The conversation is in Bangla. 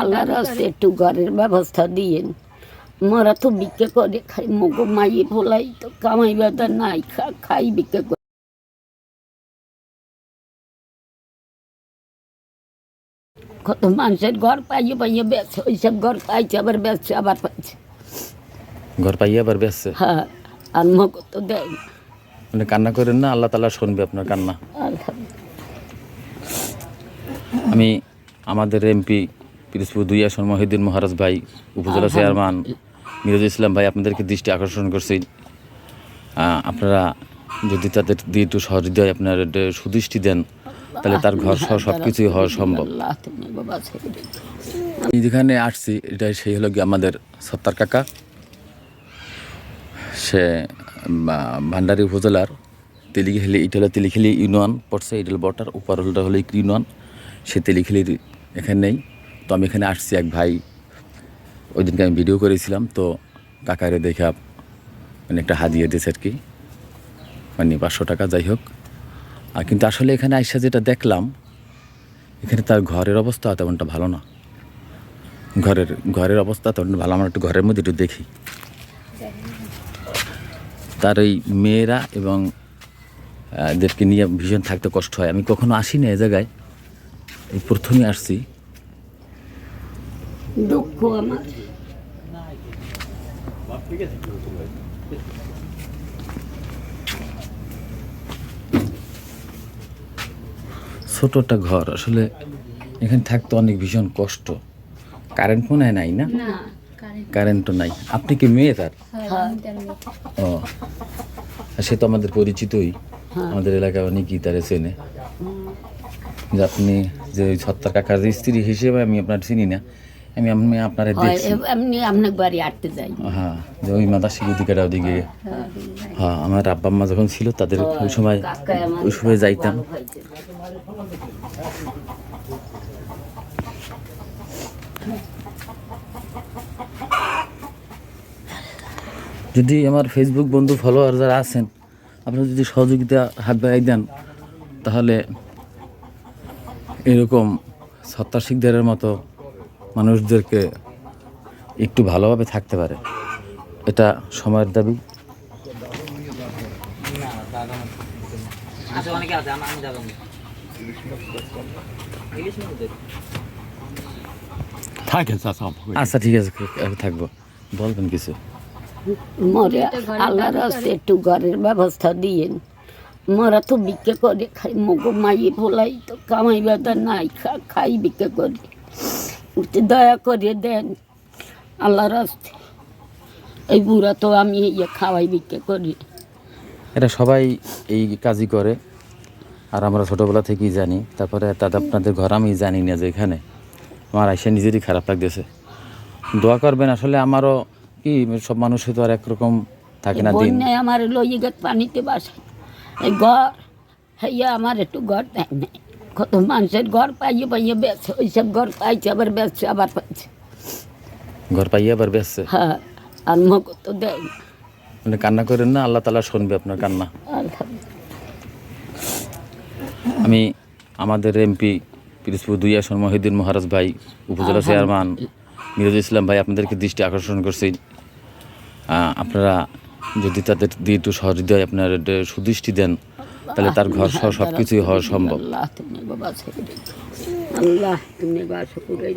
আল্লাহর একটু ঘরের ব্যবস্থা দিয়েন। মোরা তো বিক্রি করে খাই মুগো মাইয়ে ভোলাই তো কামাই বাদা নাই খাই বিক্রি করে। কত মানুষের ঘর পাইয়ে পাইয়ে বেছে ওইসব ঘর পাইছে আবার বেছে আবার পাইছে। ঘর পাইয়া আবার বেসছে হ্যাঁ আর মগো তো দেয় মানে কান্না করেন না? আল্লাহ তালা শুনবে আপনার কান্না। আমি আমাদের এমপি পিরোজপুর দুই আসন মহিউদ্দিন মহারাজ ভাই উপজেলা চেয়ারম্যান মিরাজ ইসলাম ভাই আপনাদেরকে দৃষ্টি আকর্ষণ করছি। আপনারা যদি তাদের দিয়ে একটু সহৃদয় আপনার সুদৃষ্টি দেন তাহলে তার ঘর সহ সব কিছুই হওয়া সম্ভব। আমি যেখানে আসছি এটাই সেই হলো গিয়ে আমাদের সত্তার কাকা। সে বা- ভান্ডারি উপজেলার তেলিখালি এটা হলো তেলিখালি ইউনিয়ন পড়ছে এটা হলো বটার উপর হলটা হলো ইউনিয়ন। সে তেলিখালির এখানে নেই। তো আমি এখানে আসছি এক ভাই। ওই দিনকে আমি ভিডিও করেছিলাম, তো কাকারে দেখা মানে একটা হাদিয়ে দিয়েছে আর কি। মানে পাঁচশো টাকা, যাই হোক। আর কিন্তু আসলে এখানে আইসা যেটা দেখলাম, এখানে তার ঘরের অবস্থা তেমনটা ভালো না। ঘরের ঘরের অবস্থা তখন ভালো, আমরা একটু ঘরের মধ্যে একটু দেখি। তার এই মেয়েরা এবং এদেরকে নিয়ে ভীষণ থাকতে কষ্ট হয়। আমি কখনো আসি না এ জায়গায়। এই প্রথমে আসছি। দুঃখ আমার। ছোট একটা ঘর আসলে এখানে থাকতে অনেক ভীষণ কষ্ট। কারেন্ট মনে হয় নাই না? কারেন্টও নাই। আপনি কি মেয়ে তার? ও। সে তো আমাদের পরিচিতই। আমাদের এলাকায় অনেকই তারা চেনে। যে আপনি যে ওই সত্তার কাকার স্ত্রী হিসেবে আমি আপনার চিনি না। আমি আমি আপনারা দেখছি। এমনি আপনার বাড়ি আটতে যাই। হ্যাঁ যে ওই মাদা শিখুদিকাটা ওদিকে। হ্যাঁ আমার আব্বা আম্মা যখন ছিল তাদের ওই সময় ওই সময় যাইতাম। যদি আমার ফেসবুক বন্ধু ফলোয়ার যারা আছেন আপনারা যদি সহযোগিতা হাত বাড়াই দেন তাহলে এরকম সত্তার শিকদারের মতো মানুষদেরকে একটু ভালোভাবে থাকতে পারে। এটা সময়ের দাবি। থাকে আচ্ছা ঠিক আছে থাকব। বলবেন কিছু? মরে আল্লাহর রাস্তে একটু ঘরের ব্যবস্থা দিয়েন। মোরা তো বিক্রি করে খাই মুগো মাইয়ে ভোলাই তো কামাই বাদা নাই খা- খাই বিক্রি করি। দয়া করে দেন। আল্লাহর রাস্তে। এই বুড়া তো আমি ইয়ে খাওয়াই বিক্রি করি। এটা সবাই এই কাজই করে। আর আমরা ছোটোবেলা থেকেই জানি। তারপরে তাদের আপনাদের ঘর আমি জানি না যে এখানে। আমার আইসা নিজেরই খারাপ লাগতেছে। দোয়া করবেন আসলে আমারও কি সব মানুষের তো আর একরকম থাকে না দিন। আমার লইয়ে গেছে পানিতে বাসায়। এই ঘর হইয়া আমার একটু ঘর দেয় নাই। কত মানুষের ঘর পাইয়ে পাইয়ে বেছে ওইসব ঘর পাইছে আবার বেচছে আবার পাইছে। ঘর পাইয়ে আবার বেসছে হ্যাঁ আর মগ তো দেয় মানে কান্না করেন না আল্লাহ তালা শুনবে আপনার কান্না। আমি আমাদের এমপি পিরোজপুর দুই আসন মহিউদ্দিন মহারাজ ভাই উপজেলা চেয়ারম্যান মিরাজ ইসলাম ভাই আপনাদেরকে দৃষ্টি আকর্ষণ করছি। আপনারা যদি তাদের দিয়ে একটু সহৃদয় আপনার সুদৃষ্টি দেন তাহলে তার ঘর সহ সব কিছুই হওয়া সম্ভব আল্লাহ তুমি বাবা। আল্লাহ তুমি করে